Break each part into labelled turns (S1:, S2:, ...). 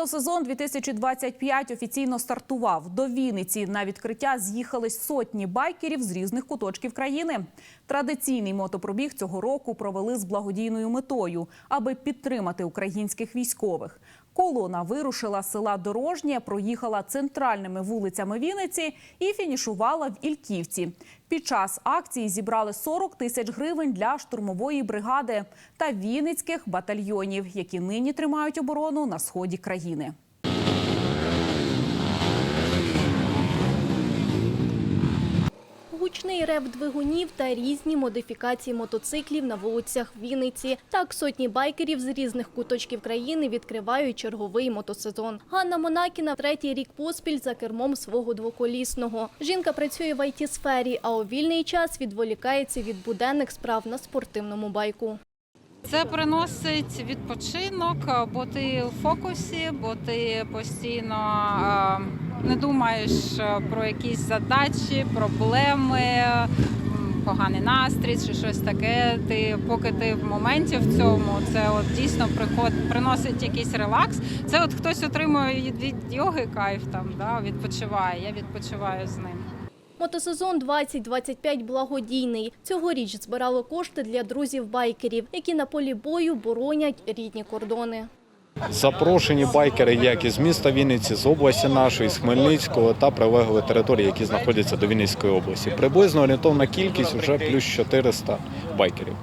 S1: Мотосезон 2025 офіційно стартував. До Вінниці на відкриття з'їхались сотні байкерів з різних куточків країни. Традиційний мотопробіг цього року провели з благодійною метою, аби підтримати українських військових. Колона вирушила з села Дорожнє, проїхала центральними вулицями Вінниці і фінішувала в Ільківці. Під час акції зібрали 40 тисяч гривень для штурмової бригади та вінницьких батальйонів, які нині тримають оборону на сході країни.
S2: Гучний рев двигунів та різні модифікації мотоциклів на вулицях Вінниці. Так сотні байкерів з різних куточків країни відкривають черговий мотосезон. Ганна Монакіна третій рік поспіль за кермом свого двоколісного. Жінка працює в ІТ-сфері, а у вільний час відволікається від буденних справ на спортивному байку.
S3: Це приносить відпочинок, бо ти в фокусі, бо ти постійно е, не думаєш е, про якісь задачі, проблеми, поганий настрій чи щось таке. Ти поки ти в моменті в цьому, це от дійсно приход приносить якийсь релакс. Це от хтось отримує від, йоги кайф там, да, відпочиває. Я відпочиваю з ним.
S2: Мотосезон 2025 благодійний. Цьогоріч збирали кошти для друзів-байкерів, які на полі бою боронять рідні кордони.
S4: Запрошені байкери як із міста Вінниці, з області нашої, з Хмельницького та прилеглої території, які знаходяться до Вінницької області. Приблизно орієнтовна кількість вже плюс 400 байкерів.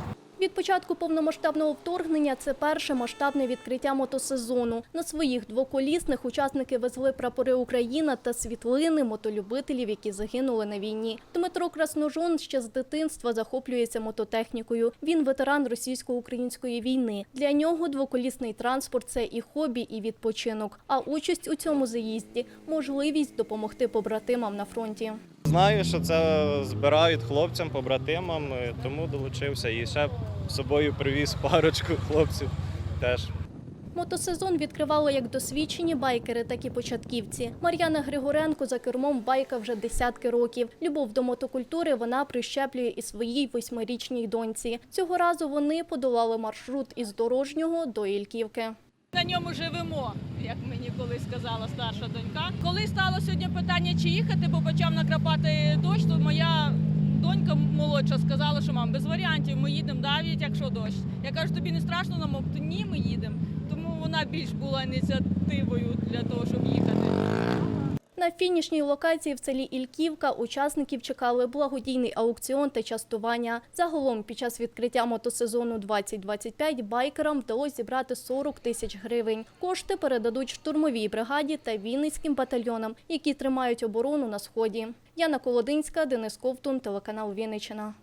S2: Від початку повномасштабного вторгнення це перше масштабне відкриття мотосезону. На своїх двоколісних учасники везли прапори Україна та світлини мотолюбителів, які загинули на війні. Дмитро Красножон ще з дитинства захоплюється мототехнікою. Він ветеран російсько-української війни. Для нього двоколісний транспорт це і хобі, і відпочинок. А участь у цьому заїзді можливість допомогти побратимам на фронті.
S5: Знаю, що це збирають хлопцям, побратимам, е, тому долучився і ще з собою привіз парочку хлопців теж.
S2: Мотосезон відкривали як досвідчені байкери, так і початківці. Мар'яна Григоренко за кермом байка вже десятки років. Любов до мотокультури вона прищеплює і своїй восьмирічній доньці. Цього разу вони подолали маршрут із дорожнього до Ільківки.
S6: На ньому живемо, як мені колись сказала старша донька. Коли стало сьогодні питання, чи їхати, бо почав накрапати дощ, то моя донька молодша сказала, що мам, без варіантів ми їдемо навіть якщо дощ. Я кажу, тобі не страшно нам? То ні, ми їдемо. Тому вона більш була ініціативою для того, щоб.
S2: На фінішній локації в селі Ільківка учасників чекали благодійний аукціон та частування. Загалом під час відкриття мотосезону 2025 байкерам вдалося зібрати 40 тисяч гривень. Кошти передадуть штурмовій бригаді та вінницьким батальйонам, які тримають оборону на сході. Яна Колодинська, Денис Ковтун, телеканал Вінниччина.